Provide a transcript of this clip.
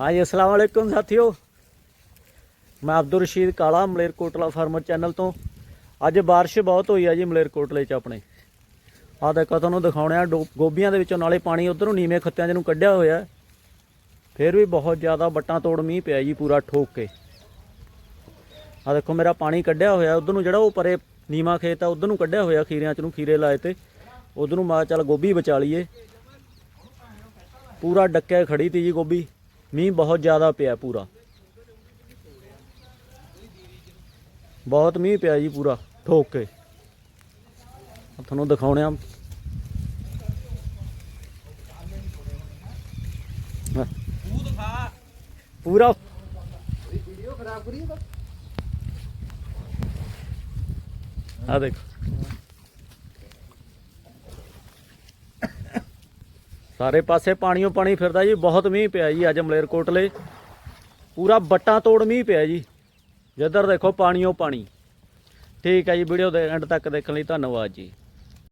ਹਾਂਜੀ, ਅਸਲਾਮ ਵਾਲੇਕੁਮ ਸਾਥੀਓ। ਮੈਂ ਅਬਦੁਲ ਰਸ਼ੀਦ ਕਾਲਾ ਮਲੇਰਕੋਟਲਾ ਫਾਰਮਰ ਚੈਨਲ ਤੋਂ। ਅੱਜ ਬਾਰਿਸ਼ ਬਹੁਤ ਹੋਈ ਆ ਜੀ ਮਲੇਰਕੋਟਲੇ 'ਚ ਆਪਣੇ। ਆਹ ਦੇਖੋ, ਤੁਹਾਨੂੰ ਦਿਖਾਉਣੇ ਆ ਡੋ- ਗੋਭੀਆਂ ਦੇ ਵਿੱਚੋਂ ਨਾਲੇ ਪਾਣੀ ਉਧਰ ਨੂੰ ਨੀਵੇਂ ਖੱਤਿਆਂ 'ਚ ਨੂੰ ਕੱਢਿਆ ਹੋਇਆ। ਫਿਰ ਵੀ ਬਹੁਤ ਜ਼ਿਆਦਾ ਬੱਟਾਂ ਤੋੜ ਮੀਂਹ ਪਿਆ ਜੀ ਪੂਰਾ ਠੋਕ ਕੇ। ਆਹ ਦੇਖੋ, ਮੇਰਾ ਪਾਣੀ ਕੱਢਿਆ ਹੋਇਆ, ਉਧਰ ਨੂੰ ਜਿਹੜਾ ਉਹ ਪਰੇ ਨੀਵਾਂ ਖੇਤ ਆ, ਉਧਰ ਨੂੰ ਕੱਢਿਆ ਹੋਇਆ ਖੀਰਿਆਂ 'ਚ ਨੂੰ, ਖੀਰੇ ਲਾਏ ਤੇ। ਉਧਰ ਨੂੰ ਮਾ ਚੱਲ ਗੋਭੀ ਬਚਾ ਲਈਏ। ਪੂਰਾ ਡੱਕਿਆ ਖੜੀ ਤੀ ਜੀ ਗੋਭੀ। ਮੀਂਹ ਬਹੁਤ ਜ਼ਿਆਦਾ ਪਿਆ ਪੂਰਾ। ਬਹੁਤ ਮੀਂਹ ਪਿਆ ਜੀ ਪੂਰਾ, ਠੋਕ ਕੇ। ਤੁਹਾਨੂੰ ਦਿਖਾਉਣੇ ਆ। ਪੂਰਾ। ਵੀਡੀਓ ਖਰਾਬ ਕਰੀ ਆ ਦੇਖੋ। ਸਾਰੇ ਪਾਸੇ ਪਾਣੀਓ ਪਾਣੀ ਫਿਰਦਾ ਜੀ, ਬਹੁਤ ਮੀਂਹ ਪਿਆ ਜੀ ਅੱਜ ਮਲੇਰਕੋਟਲੇ। ਪੂਰਾ ਬੱਟਾਂ ਤੋੜ ਮੀਂਹ ਪਿਆ ਜੀ। ਜਿੱਧਰ ਦੇਖੋ ਪਾਣੀਓ ਪਾਣੀ। ਠੀਕ ਹੈ ਜੀ, ਵੀਡੀਓ ਦੇ ਐਂਡ ਤੱਕ ਦੇਖਣ ਲਈ ਧੰਨਵਾਦ ਜੀ।